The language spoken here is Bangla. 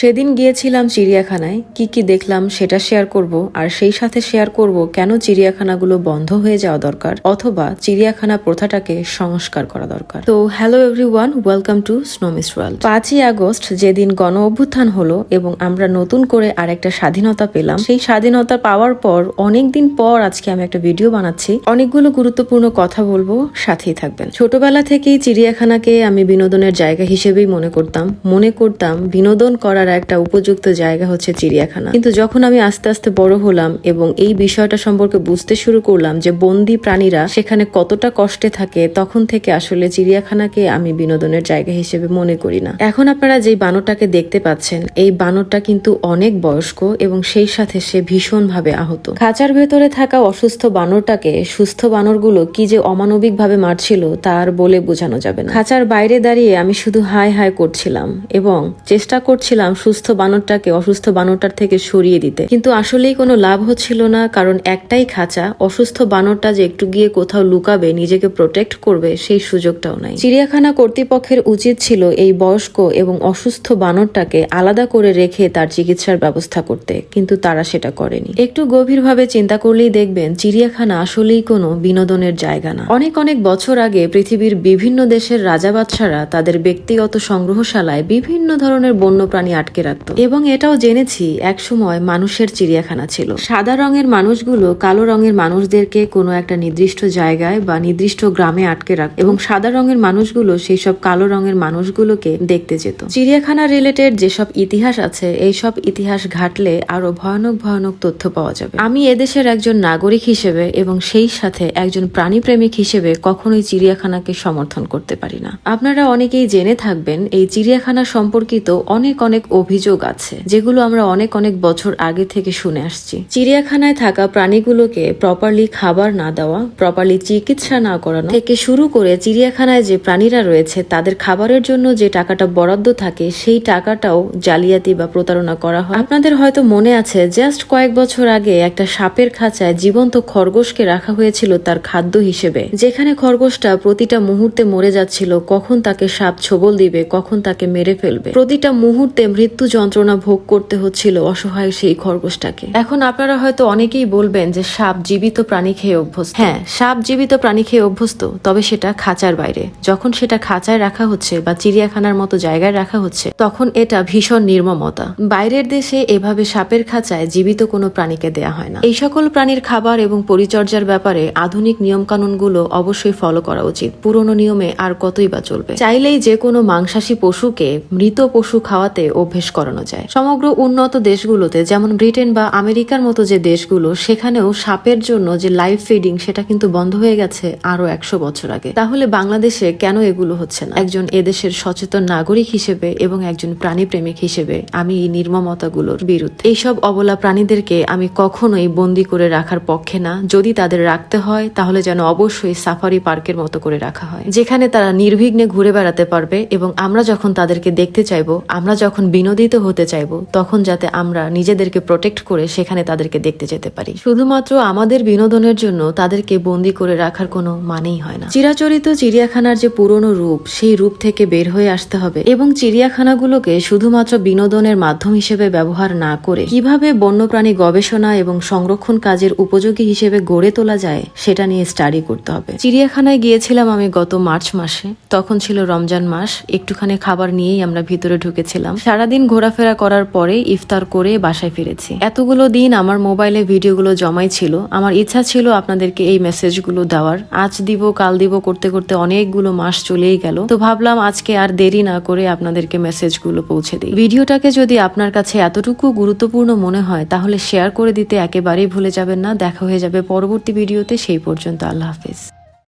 সেদিন গিয়েছিলাম চিড়িয়াখানায়। কি কি দেখলাম সেটা শেয়ার করব, আর সেই সাথে শেয়ার করব কেন চিড়িয়াখানাগুলো বন্ধ হয়ে যাওয়া দরকার অথবা চিড়িয়াখানা প্রথাটাকে সংস্কার করা দরকার। তো হ্যালো এভরিওয়ান ওয়েলকাম টু স্নোমিস ওয়ার্ল্ড পাঁচই আগস্ট যেদিন গণ অভ্যুত্থান হলো এবং আমরা নতুন করে আরেকটা স্বাধীনতা পেলাম। সেই স্বাধীনতা পাওয়ার পর অনেকদিন পর আজকে আমি একটা ভিডিও বানাচ্ছি। অনেকগুলো গুরুত্বপূর্ণ কথা বলব, সাথেই থাকবেন। ছোটবেলা থেকেই চিড়িয়াখানাকে আমি বিনোদনের জায়গা হিসেবেই মনে করতাম। মনে করতাম বিনোদন করার একটা উপযুক্ত জায়গা হচ্ছে চিড়িয়াখানা। কিন্তু যখন আমি আস্তে আস্তে বড় হলাম এবং এই বিষয়টা সম্পর্কে বুঝতে শুরু করলাম যে বন্দি প্রাণীরা সেখানে কতটা কষ্টে থাকে, তখন থেকে আসলে চিড়িয়াখানাকে আমি বিনোদনের জায়গা হিসেবে মনে করি না। এখন আপনারা যেই বানরটাকে দেখতে পাচ্ছেন, এই বানরটা কিন্তু অনেক বয়স্ক এবং সেই সাথে সে ভীষণভাবে আহত। খাঁচার ভেতরে থাকা অসুস্থ বানরটাকে সুস্থ বানরগুলো কি যে অমানবিক ভাবে মারছিল তার বলে বোঝানো যাবে না। খাঁচার বাইরে দাঁড়িয়ে আমি শুধু হাই হাই করছিলাম এবং চেষ্টা করছিলাম সুস্থ বানরটাকে অসুস্থ বানরটার থেকে সরিয়ে দিতে। কিন্তু আসলেই কোনো লাভ হচ্ছিল না, কারণ একটাই খাঁচা, অসুস্থ বানরটা যে একটু গিয়ে কোথাও লুকাবে, নিজেকে প্রোটেক্ট করবে, সেই সুযোগটাও নাই। চিড়িয়াখানা কর্তৃপক্ষের উচিত ছিল এই বয়স্ক এবং অসুস্থ বানরটাকে আলাদা করে রেখে তার চিকিৎসার ব্যবস্থা করতে, কিন্তু তারা সেটা করেনি। একটু গভীরভাবে চিন্তা করলেই দেখবেন, চিড়িয়াখানা আসলেই কোনো বিনোদনের জায়গা না। অনেক অনেক বছর আগে পৃথিবীর বিভিন্ন দেশের রাজা বাদশারা তাদের ব্যক্তিগত সংগ্রহশালায় বিভিন্ন ধরনের বন্যপ্রাণী আটকে রাখত। এবং এটাও জেনেছি একসময় মানুষের চিড়িয়াখানা ছিল। সাদা রঙের মানুষগুলো কালো রঙের মানুষদেরকে কোনো একটা নির্দিষ্ট জায়গায় বা নির্দিষ্ট গ্রামে আটকে রাখত এবং সাদা রঙের মানুষগুলো সেই সব কালো রঙের মানুষগুলোকে দেখতে যেত। চিড়িয়াখানা রিলেটেড যেসব ইতিহাস আছে এই সব ইতিহাস ঘাটলে আরও ভয়ানক ভয়ানক তথ্য পাওয়া যাবে। আমি এদেশের একজন নাগরিক হিসেবে এবং সেই সাথে একজন প্রাণীপ্রেমিক হিসেবে কখনোই চিড়িয়াখানাকে সমর্থন করতে পারি না। আপনারা অনেকেই জেনে থাকবেন, এই চিড়িয়াখানা সম্পর্কিত অনেক অনেক অভিযোগ আছে, যেগুলো আমরা অনেক অনেক বছর আগে থেকে শুনে আসছি। চিড়িয়াখানায় থাকা প্রাণীগুলোকে প্রপারলি খাবার না দেওয়া প্রপারলি চিকিৎসা না করানো থেকে শুরু করে চিড়িয়াখানায় যে প্রাণীরা রয়েছে, তাদের খাবারের জন্য যে টাকাটা বরাদ্দ থাকে, সেই টাকাটাও জালিয়াতি বা প্রতারণা করা হয়। আপনাদের হয়তো মনে আছে জাস্ট কয়েক বছর আগে একটা সাপের খাঁচায় জীবন্ত খরগোশকে রাখা হয়েছিল তার খাদ্য হিসেবে। যেখানে খরগোশটা প্রতিটা মুহূর্তে মরে যাচ্ছিল, কখন তাকে সাপ ছোবল দিবে, কখন তাকে মেরে ফেলবে। প্রতিটা মুহূর্তে মৃত্যু যন্ত্রণা ভোগ করতে হচ্ছিল অসহায় সেই খরগোশটাকে। এখন আপনারা হয়তো অনেকেই বলবেন যে সাপ জীবিত প্রাণী খেয়ে অভ্যস্ত। হ্যাঁ সাপ জীবিত প্রাণী খেয়ে অভ্যস্ত, তবে সেটা খাঁচার বাইরে। যখন সেটা খাঁচায় রাখা হচ্ছে বা চিড়িয়াখানার মতো জায়গায় রাখা হচ্ছে, তখন এটা ভীষণ নির্মমতা। বাইরের দেশে এভাবে সাপের খাঁচায় জীবিত কোনো প্রাণীকে দেয়া হয় না। এই সকল প্রাণীর খাবার এবং পরিচর্যার ব্যাপারে আধুনিক নিয়ম কানুনগুলো অবশ্যই ফলো করা উচিত। পুরনো নিয়মে আর কতই বা চলবে। চাইলেই যে কোনো মাংসাশী পশুকে মৃত পশু খাওয়াতে অভ্যেস করানো যায়। সমগ্র উন্নত দেশগুলোতে, যেমন ব্রিটেন বা আমেরিকার মতো যে দেশগুলো, সেখানেও সাপের জন্য যে লাইভ ফিডিং সেটা কিন্তু বন্ধ হয়ে গেছে আরও একশো বছর আগে। তাহলে বাংলাদেশে কেন এগুলো হচ্ছে না? একজন এদেশের সচেতন নাগরিক হিসেবে এবং একজন প্রাণী প্রেমিক হিসেবে আমি এই নির্মমতাগুলোর বিরুদ্ধে। এইসব অবলা প্রাণীদেরকে আমি কখনোই বন্দি করে রাখার পক্ষে না। যদি তাদের রাখতে হয়, তাহলে যেন অবশ্যই সাফারি পার্কের মতো করে রাখা হয়। যেখানে তারা নির্বিঘ্নে ঘুরে বেড়াতে পারবে এবং আমরা যখন তাদেরকে দেখতে চাইব, আমরা যখন বিনোদিত হতে চাইব, তখন যাতে আমরা নিজেদেরকে প্রোটেক্ট করে সেখানে তাদেরকে দেখতে যেতে পারি। শুধুমাত্র আমাদের বিনোদনের জন্য তাদেরকে বন্দি করে রাখার কোনো মানেই হয় না। চিরাচরিত চিড়িয়াখানার যে পুরনো রূপ, সেই রূপ থেকে বের হয়ে আসতে হবে এবং চিড়িয়াখানাগুলোকে শুধুমাত্র বিনোদনের মাধ্যম হিসেবে ব্যবহার না করে কীভাবে বন্যপ্রাণী গবেষণা এবং সংরক্ষণ কাজের উপযোগী হিসেবে গড়ে তোলা যায়, সেটা নিয়ে স্টাডি করতে হবে। চিড়িয়াখানায় গিয়েছিলাম আমি গত মার্চ মাসে, তখন ছিল রমজান মাস, একটুখানি খাবার নিয়েই আমরা ভিতরে ঢুকেছিলাম। সারাদিন ঘোরাফেরা করার পরে ইফতার করে বাসায় ফিরেছি। এতগুলো দিন আমার মোবাইলে ভিডিওগুলো জমাই ছিল। আমার ইচ্ছা ছিল আপনাদেরকে এই মেসেজগুলো দেওয়ার। আজ দিব, কাল দিব করতে করতে অনেকগুলো মাস চলেই গেল। তো ভাবলাম আজকে আর দেরি না করে আপনাদেরকে মেসেজগুলো পৌঁছে দিই। ভিডিওটাকে যদি আপনার কাছে এতটুকু গুরুত্বপূর্ণ মনে হয়, তাহলে শেয়ার করে দিতে একেবারেই ভুলে যাবেন না। দেখা হয়ে যাবে পরবর্তী ভিডিওতে। সেই পর্যন্ত আল্লাহ হাফিজ।